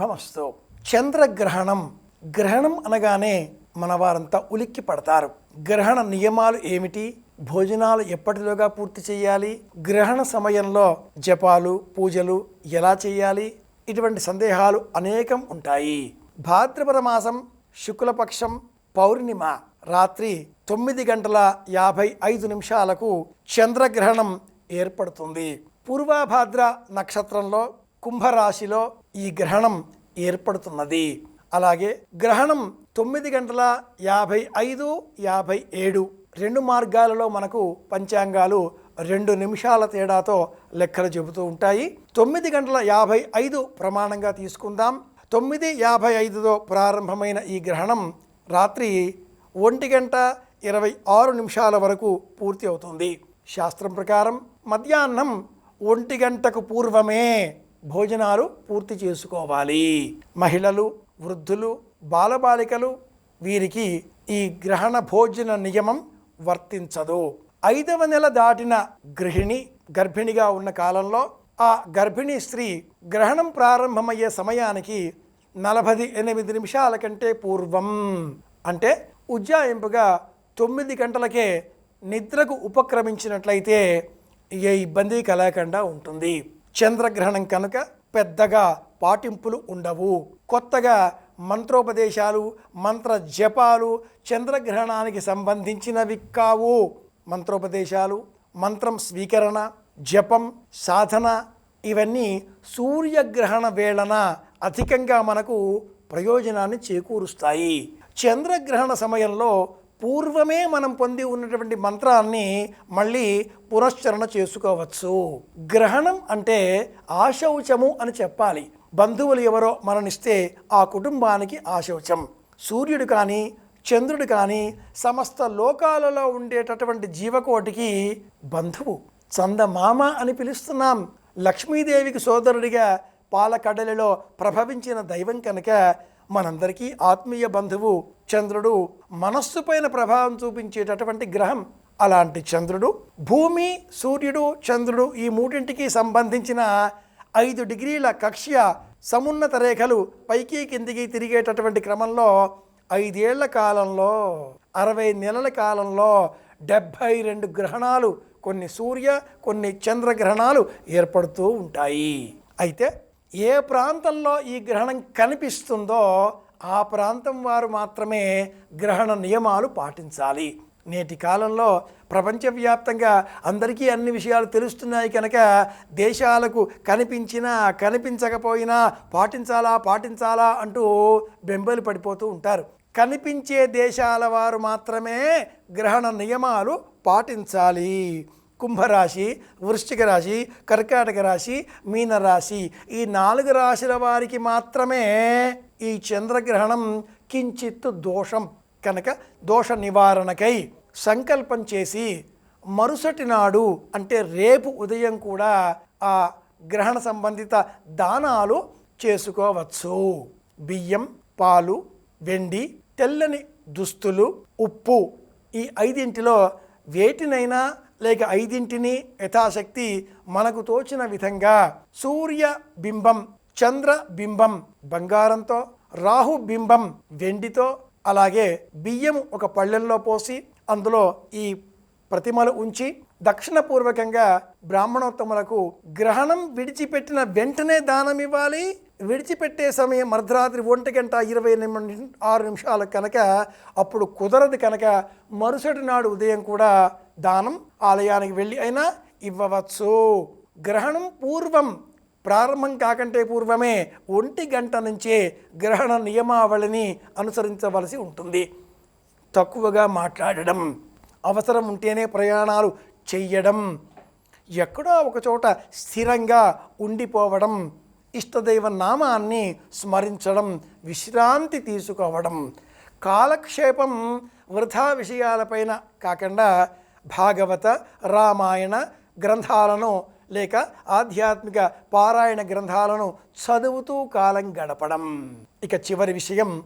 శుభమస్తు చంద్రగ్రహణం గ్రహణం అనగానే మన వారంతా ఉలిక్కి పడతారు గ్రహణ నియమాలు ఏమిటి? భోజనాలు ఎప్పటిలోగా పూర్తి చేయాలి? గ్రహణ సమయంలో జపాలు పూజలు ఎలా చేయాలి? ఇటువంటి సందేహాలు అనేకం ఉంటాయి. భాద్రపద మాసం శుక్లపక్షం పౌర్ణిమ రాత్రి తొమ్మిది గంటల యాభై ఐదు నిమిషాలకు చంద్రగ్రహణం ఏర్పడుతుంది. పూర్వభాద్ర నక్షత్రంలో కుంభరాశిలో ఈ గ్రహణం ఏర్పడుతున్నది. అలాగే గ్రహణం తొమ్మిది గంటల యాభై ఐదు యాభై ఏడు. రెండు మార్గాలలో మనకు పంచాంగాలు రెండు నిమిషాల తేడాతో లెక్కలు చెబుతూ ఉంటాయి. తొమ్మిది గంటల యాభై ఐదు ప్రమాణంగా తీసుకుందాం. తొమ్మిది యాభై ఐదుతో ప్రారంభమైన ఈ గ్రహణం రాత్రి ఒంటి గంట ఇరవై ఆరు నిమిషాల వరకు పూర్తి అవుతుంది. శాస్త్రం ప్రకారం మధ్యాహ్నం ఒంటి గంటకు పూర్వమే భోజనాలు పూర్తి చేసుకోవాలి. మహిళలు వృద్ధులు బాలబాలికలు వీరికి ఈ గ్రహణ భోజన నియమం వర్తించదు. ఐదవ నెల దాటిన గృహిణి గర్భిణిగా ఉన్న కాలంలో ఆ గర్భిణీ స్త్రీ గ్రహణం ప్రారంభమయ్యే సమయానికి నలభై ఎనిమిది నిమిషాల కంటే పూర్వం. అంటే ఉజ్జాయింపుగా తొమ్మిది గంటలకే నిద్రకు ఉపక్రమించినట్లయితే ఏ ఇబ్బంది కలగకుండా ఉంటుంది. చంద్రగ్రహణం కనుక పెద్దగా పాటింపులు ఉండవు. కొత్తగా మంత్రోపదేశాలు మంత్ర జపాలు చంద్రగ్రహణానికి సంబంధించినవి కావు. మంత్రోపదేశాలు మంత్రం స్వీకరణ జపం సాధన ఇవన్నీ సూర్యగ్రహణ వేళన అధికంగా మనకు ప్రయోజనాన్ని చేకూరుస్తాయి. చంద్రగ్రహణ సమయంలో పూర్వమే మనం పొంది ఉన్నటువంటి మంత్రాన్ని మళ్ళీ పునశ్చరణ చేసుకోవచ్చు. గ్రహణం అంటే ఆశౌచము అని చెప్పాలి. బంధువులు ఎవరో మరణిస్తే ఆ కుటుంబానికి ఆశౌచం. సూర్యుడు కానీ చంద్రుడు కానీ సమస్త లోకాలలో ఉండేటటువంటి జీవకోటికి బంధువు. చందమామ అని పిలుస్తున్నాం. లక్ష్మీదేవికి సోదరుడిగా పాలకడలిలో ప్రభవించిన దైవం కనుక మనందరికీ ఆత్మీయ బంధువు. చంద్రుడు మనస్సు పైన ప్రభావం చూపించేటటువంటి గ్రహం అలాంటి చంద్రుడు. భూమి సూర్యుడు చంద్రుడు ఈ మూడింటికి సంబంధించిన ఐదు డిగ్రీల కక్ష్య సమున్నత రేఖలు పైకి కిందికి తిరిగేటటువంటి క్రమంలో ఐదేళ్ళ కాలంలో అరవై నెలల కాలంలో డెబ్భై రెండు గ్రహణాలు కొన్ని సూర్య కొన్ని చంద్రగ్రహణాలు ఏర్పడుతూ ఉంటాయి. అయితే ఏ ప్రాంతంలో ఈ గ్రహణం కనిపిస్తుందో ఆ ప్రాంతం వారు మాత్రమే గ్రహణ నియమాలు పాటించాలి. నేటి కాలంలో ప్రపంచవ్యాప్తంగా అందరికీ అన్ని విషయాలు తెలుస్తున్నాయి కనుక దేశాలకు కనిపించినా కనిపించకపోయినా పాటించాలా పాటించాలా అంటూ బెంబలు పడిపోతూ ఉంటారు. కనిపించే దేశాల వారు మాత్రమే గ్రహణ నియమాలు పాటించాలి. కుంభరాశి వృశ్చిక రాశి కర్కాటక రాశి మీనరాశి ఈ నాలుగు రాశుల వారికి మాత్రమే ఈ చంద్రగ్రహణం కించిత్ దోషం. కనుక దోష నివారణకై సంకల్పం చేసి మరుసటి నాడు అంటే రేపు ఉదయం కూడా ఆ గ్రహణ సంబంధిత దానాలు చేసుకోవచ్చు. బియ్యం పాలు వెండి తెల్లని దుస్తులు ఉప్పు ఈ ఐదింటిలో వేటినైనా లేక ఐదింటిని యథాశక్తి మనకు తోచిన విధంగా సూర్య బింబం చంద్ర బింబం బంగారంతో రాహు బింబం వెండితో అలాగే బియ్యం ఒక పళ్ళెల్లో పోసి అందులో ఈ ప్రతిమలు ఉంచి దక్షిణపూర్వకంగా బ్రాహ్మణోత్తములకు గ్రహణం విడిచిపెట్టిన వెంటనే దానం ఇవ్వాలి విడిచిపెట్టే సమయం మర్ధరాత్రి ఒంటి గంట ఇరవై నిమి ఆరు నిమిషాలు కనుక అప్పుడు కుదరదు కనుక మరుసటి నాడు ఉదయం కూడా దానం ఆలయానికి వెళ్ళి అయినా ఇవ్వవచ్చు. గ్రహణం పూర్వం ప్రారంభం కాకంటే పూర్వమే ఒంటి గంట నుంచే గ్రహణ నియమావళిని అనుసరించవలసి ఉంటుంది. తక్కువగా మాట్లాడడం అవసరం ఉంటేనే ప్రయాణాలు చెయ్యడం ఎక్కడో ఒకచోట స్థిరంగా ఉండిపోవడం ఇష్టదైవ నామాన్ని స్మరించడం విశ్రాంతి తీసుకోవడం కాలక్షేపం వృధా విషయాలపైన కాకుండా భాగవత రామాయణ గ్రంథాలను లేక ఆధ్యాత్మిక పారాయణ గ్రంథాలను చదువుతూ కాలం గడపడం. ఇక చివరి విషయం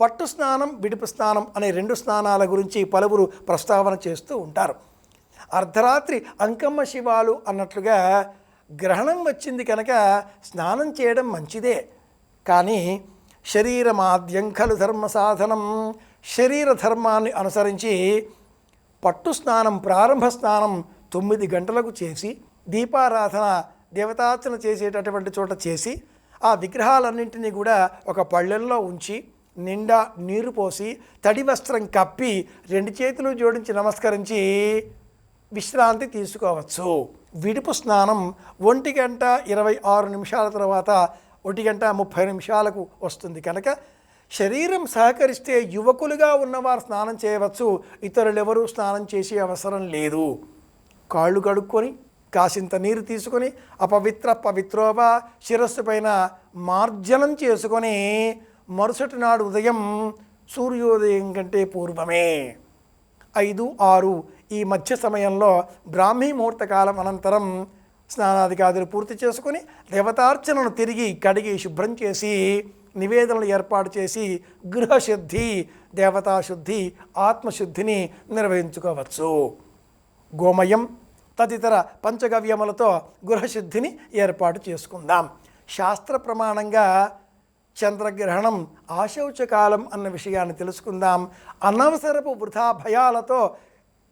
పట్టు స్నానం విడుపు స్నానం అనే రెండు స్నానాల గురించి పలువురు ప్రస్తావన చేస్తూ ఉంటారు. అర్ధరాత్రి అంకమ్మ శివాలు అన్నట్లుగా గ్రహణం వచ్చింది కనుక స్నానం చేయడం మంచిదే. కానీ శరీరమాద్యం ఖలు ధర్మ సాధనం శరీర ధర్మాన్ని అనుసరించి పట్టు స్నానం ప్రారంభ స్నానం తొమ్మిది గంటలకు చేసి దీపారాధన దేవతార్చన చేసేటటువంటి చోట చేసి ఆ విగ్రహాలన్నింటినీ కూడా ఒక పళ్ళెల్లో ఉంచి నిండా నీరు పోసి తడి వస్త్రం కప్పి రెండు చేతులు జోడించి నమస్కరించి విశ్రాంతి తీసుకోవచ్చు. విడుపు స్నానం ఒంటి గంట ఇరవై ఆరు నిమిషాల తర్వాత ఒంటి గంట ముప్పై నిమిషాలకు వస్తుంది. కనుక శరీరం సహకరిస్తే యువకులుగా ఉన్నవారు స్నానం చేయవచ్చు. ఇతరులెవరూ స్నానం చేసే అవసరం లేదు. కాళ్ళు కడుక్కొని కాసింత నీరు తీసుకొని అపవిత్ర పవిత్రోవ శిరస్సు పైన మార్జనం చేసుకొని మరుసటి నాడు ఉదయం సూర్యోదయం కంటే పూర్వమే. ఐదు ఆరు ఈ మధ్య సమయంలో బ్రాహ్మీ ముహూర్తకాలం అనంతరం స్నానాధికారులు పూర్తి చేసుకొని దేవతార్చనను తిరిగి కడిగి శుభ్రం చేసి నివేదనలు ఏర్పాటు చేసి గృహశుద్ధి దేవతాశుద్ధి ఆత్మశుద్ధిని నిర్వహించుకోవచ్చు. గోమయం తదితర పంచగవ్యములతో గృహశుద్ధిని ఏర్పాటు చేసుకుందాం. శాస్త్ర ప్రమాణంగా చంద్రగ్రహణం ఆశౌచకాలం అన్న విషయాన్ని తెలుసుకుందాం. అనవసరపు వృధా భయాలతో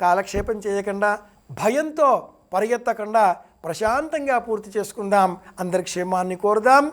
కాలక్షేపం చేయకుండా భయంతో పరిగెత్తకుండా ప్రశాంతంగా పూర్తి చేసుకుందాం. అందరి క్షేమాన్ని కోరుదాం.